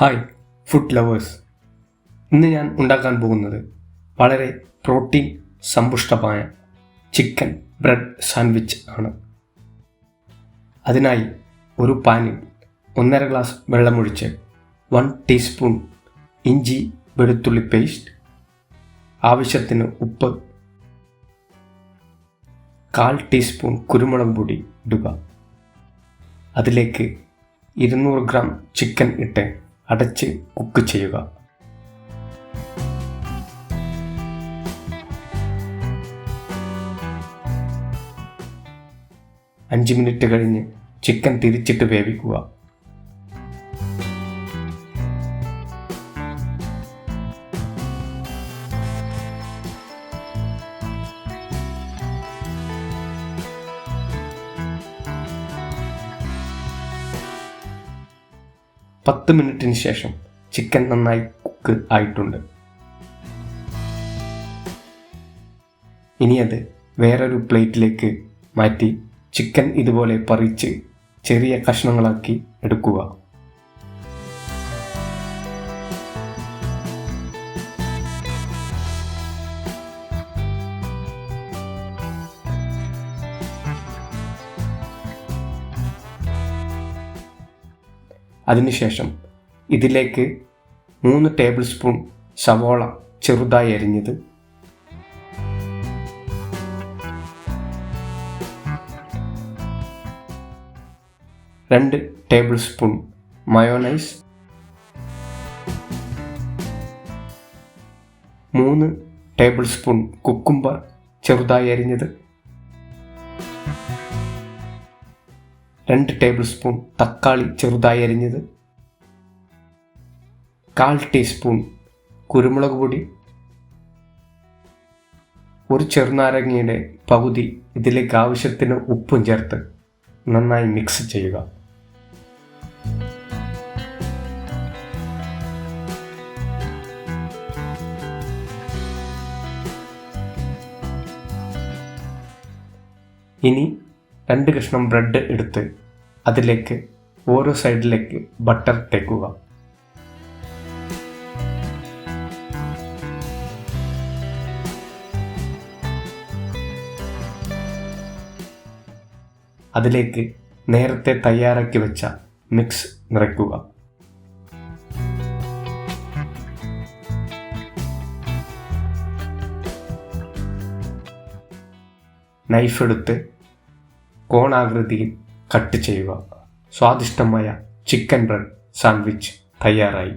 Hi food lovers ഇന്ന് ഞാൻ ഉണ്ടാക്കാൻ പോകുന്നത് വളരെ പ്രോട്ടീൻ സമ്പുഷ്ടമായ ചിക്കൻ ബ്രെഡ് സാൻഡ്വിച്ച് ആണ്. അതിനായി ഒരു പാനിൽ ഒന്നര ഗ്ലാസ് വെള്ളമൊഴിച്ച് വൺ ടീസ്പൂൺ ഇഞ്ചി വെളുത്തുള്ളി പേസ്റ്റ് ആവശ്യത്തിന് ഉപ്പ് കാൽ ടീസ്പൂൺ കുരുമുളക് പൊടി ഇടുക. അതിലേക്ക് ഇരുന്നൂറ് ഗ്രാം ചിക്കൻ ഇട്ട് അടച്ച് കുക്ക് ചെയ്യുക. അഞ്ച് മിനിറ്റ് കഴിഞ്ഞ് ചിക്കൻ തിരിച്ചിട്ട് വേവിക്കുക. പത്ത് മിനിറ്റിന് ശേഷം ചിക്കൻ നന്നായി കുക്ക് ആയിട്ടുണ്ട്. ഇനി അത് വേറൊരു പ്ലേറ്റിലേക്ക് മാറ്റി ചിക്കൻ ഇതുപോലെ പറിച്ച് ചെറിയ കഷ്ണങ്ങളാക്കി എടുക്കുക. അതിനുശേഷം ഇതിലേക്ക് മൂന്ന് ടേബിൾ സ്പൂൺ സവോള ചെറുതായി അരിഞ്ഞത് രണ്ട് ടേബിൾ സ്പൂൺ മയോണൈസ് മൂന്ന് ടേബിൾ സ്പൂൺ കുക്കുംബർ ചെറുതായി അരിഞ്ഞത് രണ്ട് ടേബിൾ സ്പൂൺ തക്കാളി ചെറുതായി അരിഞ്ഞത് കാൽ ടീസ്പൂൺ കുരുമുളക് പൊടി ഒരു ചെറുനാരങ്ങയുടെ പകുതി ഇതിലേക്ക് ആവശ്യത്തിന് ഉപ്പും ചേർത്ത് നന്നായി മിക്സ് ചെയ്യുക. ഇനി രണ്ട് കഷ്ണം ബ്രെഡ് എടുത്ത് അതിലേക്ക് ഓരോ സൈഡിലേക്ക് ബട്ടർ തേക്കുക. അതിലേക്ക് നേരത്തെ തയ്യാറാക്കി വെച്ച മിക്സ് നിറയ്ക്കുക. നൈഫ് എടുത്ത് കോണാകൃതിയിൽ കട്ട് ചെയ്യുക. സ്വാദിഷ്ടമായ ചിക്കൻ ബ്രെഡ് സാൻഡ്വിച്ച് തയ്യാറായി.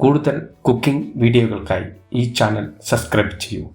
കൂടുതൽ കുക്കിംഗ് വീഡിയോകൾക്കായി ഈ ചാനൽ സബ്സ്ക്രൈബ് ചെയ്യൂ.